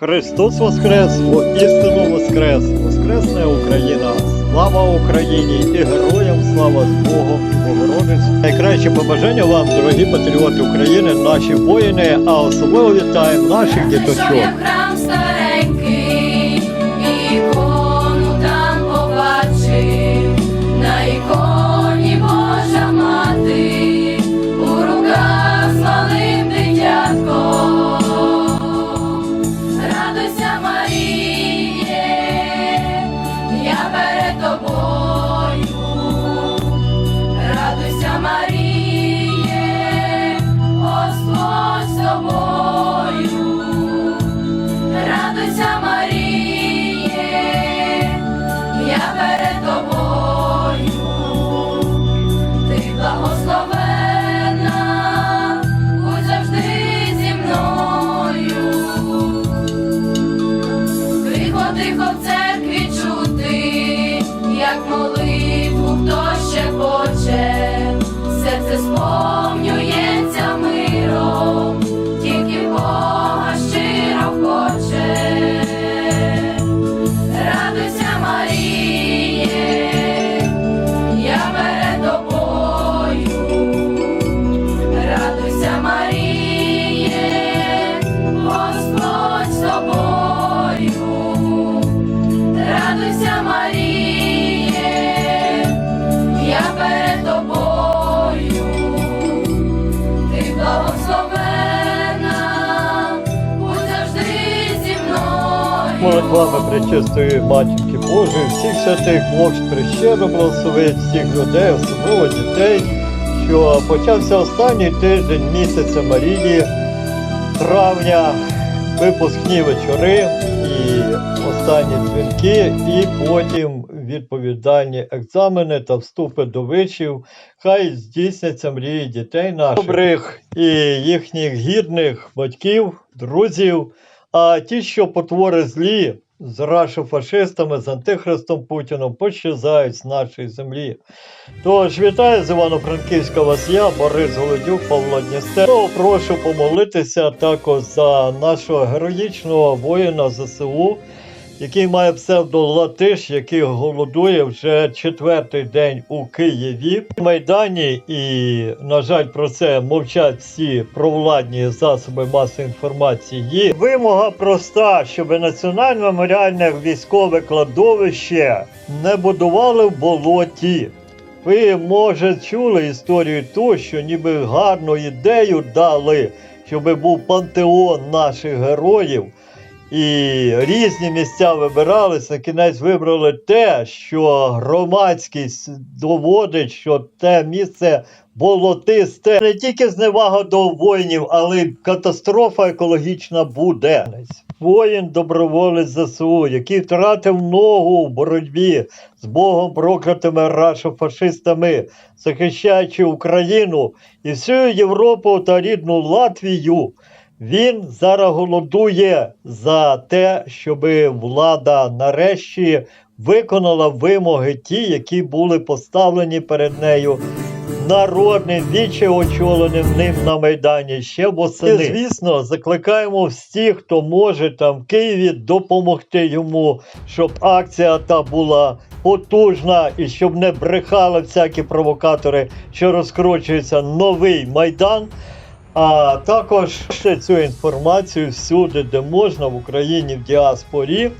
Христос Воскрес, воістину Воскрес! Воскресне Україна! Слава Україні і героям слава з Богом і! Найкраще побажання вам, дорогі патріоти України, наші воїни, а особливо вітаємо наших діточок. Мною. Молитвами пречистої Матінки Божої, всіх святих Бог прищеро благословить всіх людей, особливо дітей, що почався останній тиждень місяця Марії, травня, випускні вечори і останні дзвінки, і потім відповідальні екзамени та вступи до вишів. Хай здійсняться мрії дітей наших добрих і їхніх гідних батьків, друзів. А ті, що потвори злі з рашофашистами, з антихристом Путіном, пощезають з нашої землі. Тож вітаю з Івано-Франківська вас я, Борис Голодюк, Павло Дністер. Прошу помолитися також за нашого героїчного воїна ЗСУ, який має псевдо Латиш, який голодує вже четвертий день у Києві. В Майдані, і, на жаль, про це мовчать всі провладні засоби масової інформації. Вимога проста, щоб національне меморіальне військове кладовище не будували в болоті. Ви, може, чули історію ту, що ніби гарну ідею дали, щоб був пантеон наших героїв. І різні місця вибирались, на кінець вибрали те, що громадськість доводить, що те місце болотисте. Не тільки зневага до воїнів, але й катастрофа екологічна буде. Воїн доброволець ЗСУ, який втратив ногу в боротьбі з Богом проклятими рашофашистами, захищаючи Україну і всю Європу та рідну Латвію. Він зараз голодує за те, щоб влада нарешті виконала вимоги ті, які були поставлені перед нею народним віче очоленим ним на Майдані ще восени. І, звісно, закликаємо всіх, хто може там в Києві допомогти йому, щоб акція та була потужна і щоб не брехали всякі провокатори, що розкручується новий майдан. А також ще цю інформацію всюди, де можна в Україні в діаспорі,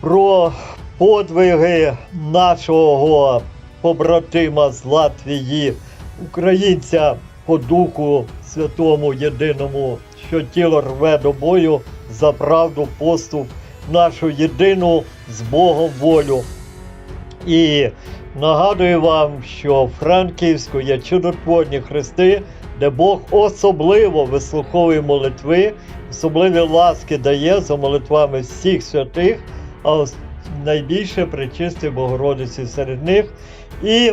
про подвиги нашого побратима з Латвії, українця по духу святому єдиному, що тіло рве до бою за правду, поступ, нашу єдину з Богом волю. І нагадую вам, що в Франківську є чудотворні хрести, де Бог особливо вислуховує молитви, особливі ласки дає за молитвами всіх святих, а найбільше причисти Богородиці серед них. І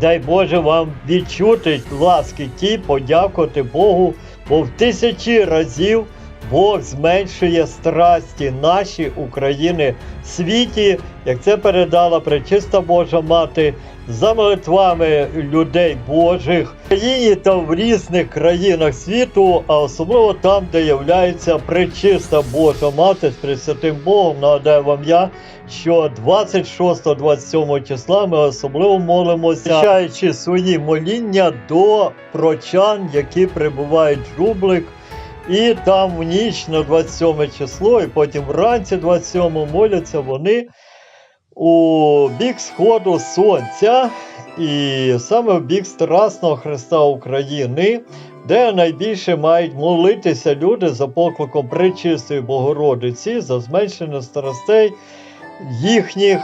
дай Боже вам відчути ласки ті, подякувати Богу, бо в тисячі разів Бог зменшує страсті наші України в світі, як це передала пречиста Божа Мати за молитвами людей Божих в країні та в різних країнах світу, а особливо там, де являється пречиста Божа Мати з Пресвятим Богом. Нагадаю вам я, що 26-27 числа ми особливо молимося, включаючи свої моління до прочан, які прибувають в Жублик. І там в ніч на 27 число, і потім вранці 27 моляться вони у бік сходу сонця, і саме в бік Страсного Христа України, де найбільше мають молитися люди за покликом Пречистої Богородиці, за зменшення страстей їхніх,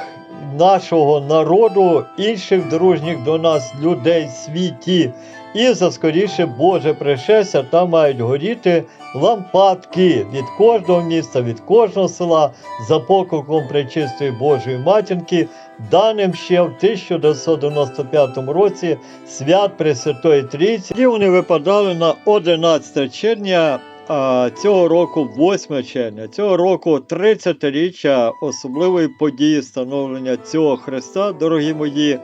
нашого народу, інших дружніх до нас людей в світі. І за скоріше Боже пришестя там мають горіти лампадки від кожного міста, від кожного села за покликом Пречистої Божої Матінки, даним ще в 1995 році свят Пресвятої Трійці. І вони випадали на 11 червня. А цього року 8 червня, цього року 30-річчя особливої події встановлення цього Христа, дорогі мої.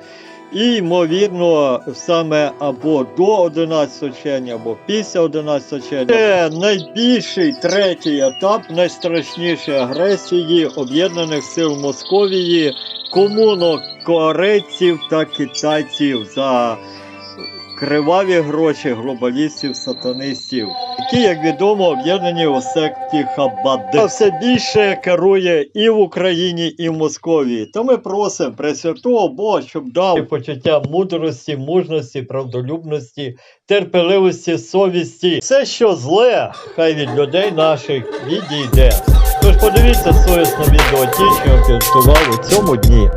І, ймовірно, саме або до 11 червня, або після 11 червня. Це найбільший третій етап найстрашнішої агресії Об'єднаних сил Московії, комунокорейців та китайців за криваві гроші глобалістів, сатанистів, які, як відомо, об'єднані у секті Хабади. Все більше керує і в Україні, і в Московії. То ми просимо Пресвятого Бога, щоб дав почуття мудрості, мужності, правдолюбності, терпеливості, совісті. Все, що зле, хай від людей наших відійде. Тож подивіться совісно відео ті, що я у цьому дні.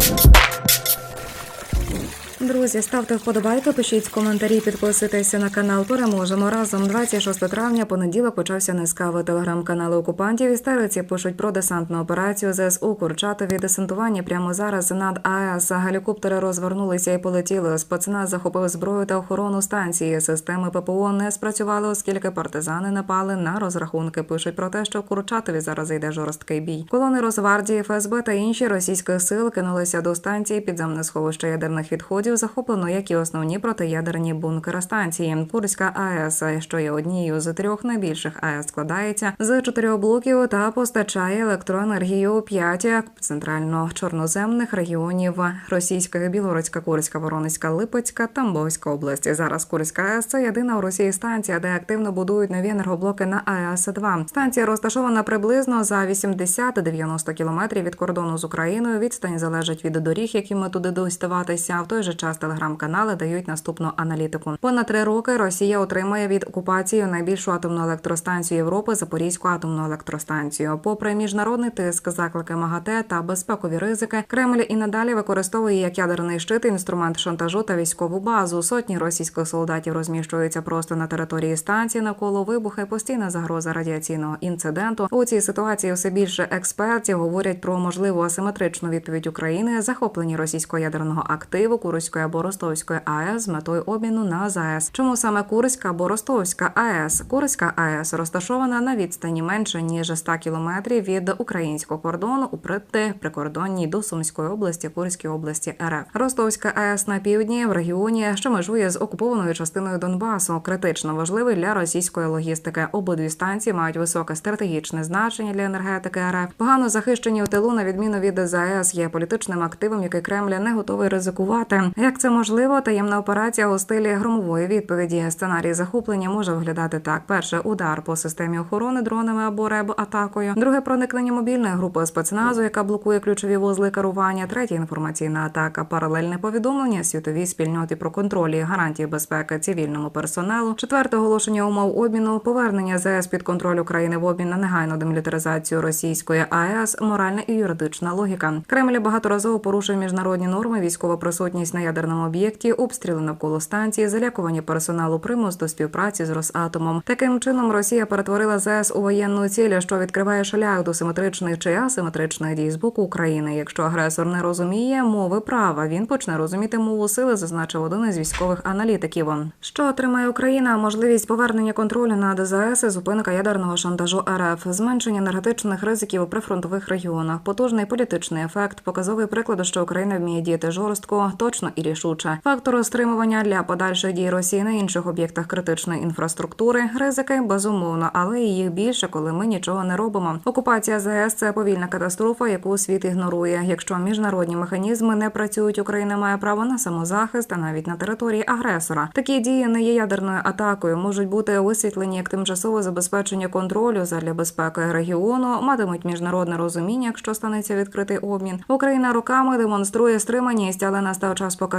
Друзі, ставте вподобайки, пишіть коментарі, підписуйтеся на канал. Переможемо разом. 26 травня, понеділок почався низкавий телеграм-канали окупантів. Істериці пишуть про десантну операцію ЗСУ Курчатові. Десантування прямо зараз над АЕС. Гелікоптери розвернулися і полетіли. Спецназ захопив зброю та охорону станції. Системи ППО не спрацювали, оскільки партизани напали на розрахунки. Пишуть про те, що в Курчатові зараз йде жорсткий бій. Колони Росгвардії, ФСБ та інші російських сил кинулися до станції підземне сховище ядерних відходів. Захоплено як і основні протиядерні бункери станції. Курська АЕС, що є однією з трьох найбільших АЕС, складається з чотирьох блоків та постачає електроенергію у п'ять центрально-чорноземних регіонів Російська, Білоруська, Курська, Воронезька, Липецька, Тамбовська області. Зараз Курська АЕС це єдина у Росії станція, де активно будують нові енергоблоки на АЕС 2 Станція розташована приблизно за 80-90 кілометрів від кордону з Україною. Відстань залежить від доріг, якими туди доставатися. В той же час телеграм-канали дають наступну аналітику. Понад три роки Росія отримає від окупації найбільшу атомну електростанцію Європи Запорізьку атомну електростанцію. Попри міжнародний тиск, заклики МАГАТЕ та безпекові ризики, Кремль і надалі використовує як ядерний щит інструмент шантажу та військову базу. Сотні російських солдатів розміщуються просто на території станції навколо вибухи. Постійна загроза радіаційного інциденту. У цій ситуації все більше експертів говорять про можливу асиметричну відповідь України захоплені російського ядерного активу Курської або Ростовської АЕС з метою обміну на ЗАЕС. Чому саме Курська або Ростовська АЕС? Курська АЕС розташована на відстані менше ніж 100 кілометрів від українського кордону у прити прикордонній до Сумської області, Курської області РФ. Ростовська АЕС на півдні в регіоні, що межує з окупованою частиною Донбасу, критично важливий для російської логістики. Обидві станції мають високе стратегічне значення для енергетики РФ. Погано захищені у тилу, на відміну від ЗАЕС, є політичним активом, який Кремль не готовий ризикувати. Як це можливо? Таємна операція у стилі громової відповіді. Сценарій захоплення може виглядати так: перше удар по системі охорони дронами або реб атакою. Друге проникнення мобільної групи спецназу, яка блокує ключові вузли керування. Третє інформаційна атака, паралельне повідомлення світовій спільноті про контроль і гарантії безпеки цивільному персоналу. Четверте оголошення умов обміну, повернення ЗС під контроль України в обмін на негайну демілітаризацію російської АЕС, моральна і юридична логіка. Кремль багаторазово порушив міжнародні норми, військова присутність на ядерному об'єкті, обстріли навколо станції, залякування персоналу, примус до співпраці з Росатомом. Таким чином Росія перетворила ЗС у воєнну ціль, що відкриває шлях до симетричних чи асиметричних дій з боку України. Якщо агресор не розуміє мови права, він почне розуміти мову сили, зазначив один із військових аналітиків. Що отримає Україна? Можливість повернення контролю над і зупинка ядерного шантажу РФ, зменшення енергетичних ризиків у прифронтових регіонах, потужний політичний ефект, показовий приклад, що Україна вміє діяти жорстко, точно і рішуче. Фактор стримування для подальших дій Росії на інших об'єктах критичної інфраструктури, ризики безумовно, але і їх більше, коли ми нічого не робимо. Окупація ЗАЕС – це повільна катастрофа, яку світ ігнорує. Якщо міжнародні механізми не працюють, Україна має право на самозахист, а навіть на території агресора. Такі дії не є ядерною атакою, можуть бути висвітлені як тимчасове забезпечення контролю задля безпеки регіону, матимуть міжнародне розуміння, якщо станеться відкритий обмін. Україна роками демонструє стриманість, але настав час показати,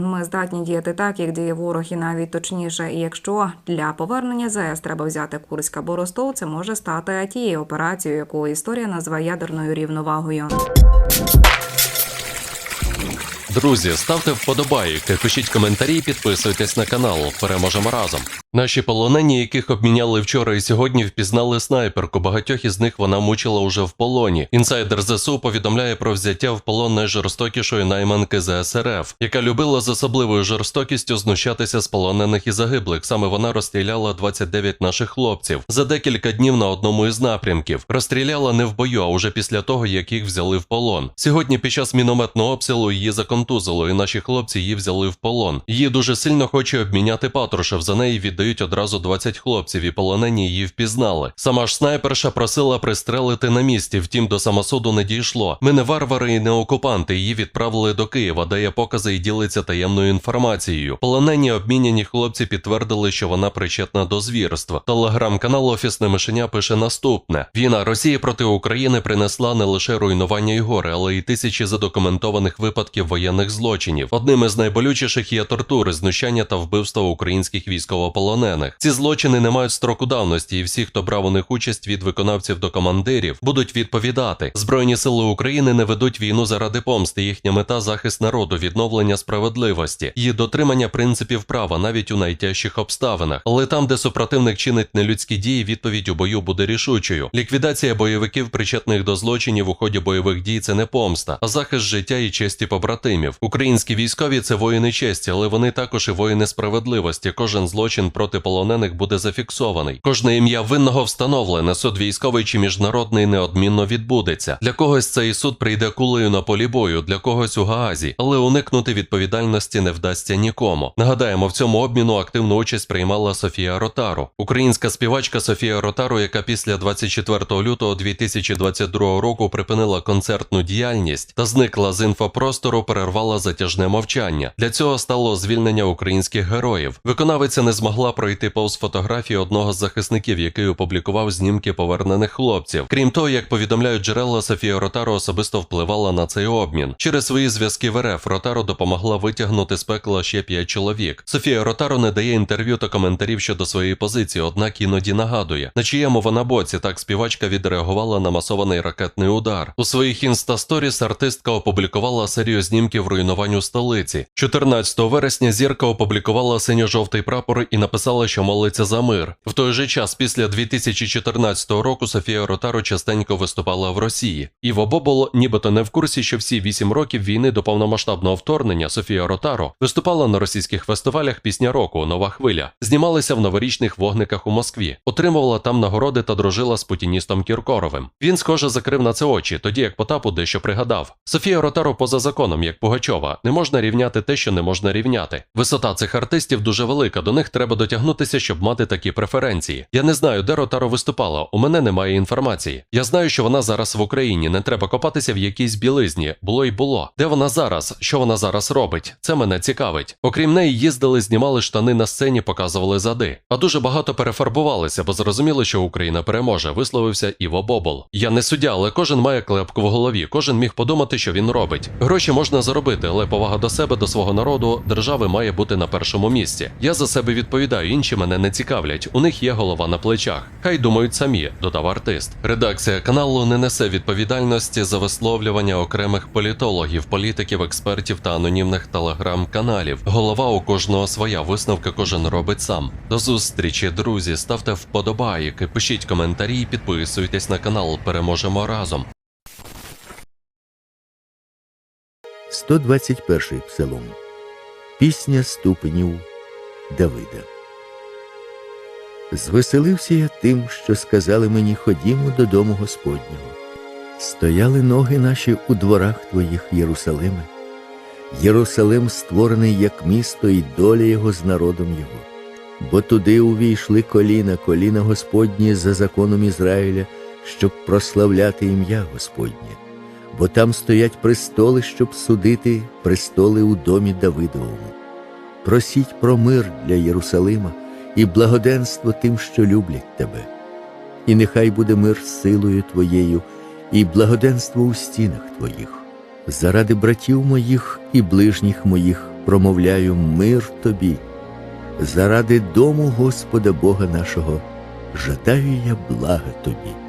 ми здатні діяти так, як діє ворог, і навіть точніше. І якщо для повернення ЗС треба взяти Курськ або Ростов, це може стати тією операцією, яку історія називає ядерною рівновагою. Друзі, ставте вподобайки, пишіть коментарі, підписуйтесь на канал. Переможемо разом. Наші полонені, яких обміняли вчора і сьогодні, впізнали снайперку. Багатьох із них вона мучила уже в полоні. Інсайдер ЗСУ повідомляє про взяття в полон найжорстокішої найманки ЗСРФ, яка любила з особливою жорстокістю знущатися з полонених і загиблих. Саме вона розстріляла 29 наших хлопців за декілька днів на одному із напрямків. Розстріляла не в бою, а уже після того, як їх взяли в полон. Сьогодні під час мінометного обстрілу її законтузило, і наші хлопці її взяли в полон. Її дуже сильно хоче обміняти Патрушев. За неї віддають одразу 20 хлопців, і полонені її впізнали. Сама ж снайперша просила пристрелити на місці, втім до самосуду не дійшло. Ми не варвари і не окупанти. Її відправили до Києва, дає покази і ділиться таємною інформацією. Полонені обміняні хлопці підтвердили, що вона причетна до звірства. Телеграм-канал Офісне мишеня пише наступне: війна Росії проти України принесла не лише руйнування і гори, але й тисячі задокументованих випадків воєнних злочинів. Одним із найболючіших є тортури, знущання та вбивства українських військовополонених. Ці злочини не мають строку давності, і всі, хто брав у них участь від виконавців до командирів, будуть відповідати. Збройні сили України не ведуть війну заради помсти. Їхня мета захист народу, відновлення справедливості, її дотримання принципів права навіть у найтяжчих обставинах. Але там, де супротивник чинить нелюдські дії, відповідь у бою буде рішучою. Ліквідація бойовиків, причетних до злочинів у ході бойових дій, це не помста, а захист життя і честі побратимів. Українські військові це воїни честі, але вони також і воїни справедливості. Кожен злочин проти полонених буде зафіксований. Кожне ім'я винного встановлене. Суд військовий чи міжнародний неодмінно відбудеться. Для когось цей суд прийде кулею на полі бою, для когось у Гаазі, але уникнути відповідальності не вдасться нікому. Нагадаємо, в цьому обміну активну участь приймала Софія Ротару, українська співачка Софія Ротару, яка після 24 лютого 2022 року припинила концертну діяльність та зникла з інфопростору, перервала затяжне мовчання. Для цього стало звільнення українських героїв. Виконавиця не змогла пройти повз фотографії одного з захисників, який опублікував знімки повернених хлопців. Крім того, як повідомляють джерела, Софія Ротаро особисто впливала на цей обмін. Через свої зв'язки в РФ Ротаро допомогла витягнути з пекла ще п'ять чоловік. Софія Ротаро не дає інтерв'ю та коментарів щодо своєї позиції, однак іноді нагадує, на чиєму вона боці так співачка відреагувала на масований ракетний удар. У своїх інстасторіс артистка опублікувала серію знімків руйнувань у столиці. 14 вересня зірка опублікувала синьо-жовтий прапор і написала, що молиться за мир. В той же час, після 2014 року, Софія Ротаро частенько виступала в Росії. Іво Бобол, нібито не в курсі, що всі 8 років війни до повномасштабного вторгнення Софія Ротаро виступала на російських фестивалях пісня року Нова хвиля, знімалася в новорічних вогниках у Москві, отримувала там нагороди та дружила з путіністом Кіркоровим. Він, схоже, закрив на це очі, тоді як Потапу дещо пригадав. Софія Ротаро поза законом, як Пугачова, не можна рівняти те, що не можна рівняти. Висота цих артистів дуже велика, до них треба дотягнутися, щоб мати такі преференції. Я не знаю, де Ротаро виступала. У мене немає інформації. Я знаю, що вона зараз в Україні. Не треба копатися в якійсь білизні. Було й було. Де вона зараз? Що вона зараз робить? Це мене цікавить. Окрім неї, їздили, знімали штани на сцені, показували зади. А дуже багато перефарбувалися, бо зрозуміли, що Україна переможе. Висловився Іво Бобол. Я не суддя, але кожен має клепку в голові. Кожен міг подумати, що він робить. Гроші можна заробити, але повага до себе, до свого народу, держави має бути на першому місці. Я за себе відповідаю. Та інші мене не цікавлять, у них є голова на плечах. Хай думають самі, додав артист. Редакція каналу не несе відповідальності за висловлювання окремих політологів, політиків, експертів та анонімних телеграм-каналів. Голова у кожного своя висновка кожен робить сам. До зустрічі, друзі. Ставте вподобайки, пишіть коментарі, і підписуйтесь на канал. Переможемо разом. 121 псалом. Пісня ступенів Давида. Звеселився я тим, що сказали мені ходімо додому Господнього. Стояли ноги наші у дворах твоїх, Єрусалиме. Єрусалим створений як місто, і доля його з народом його. Бо туди увійшли коліна, коліна Господні за законом Ізраїля, щоб прославляти ім'я Господнє бо там стоять престоли, щоб судити престоли у домі Давидовому. Просіть про мир для Єрусалима і благоденство тим, що люблять тебе. І нехай буде мир силою твоєю, і благоденство у стінах твоїх. Заради братів моїх і ближніх моїх промовляю мир тобі. Заради дому Господа Бога нашого жадаю я блага тобі.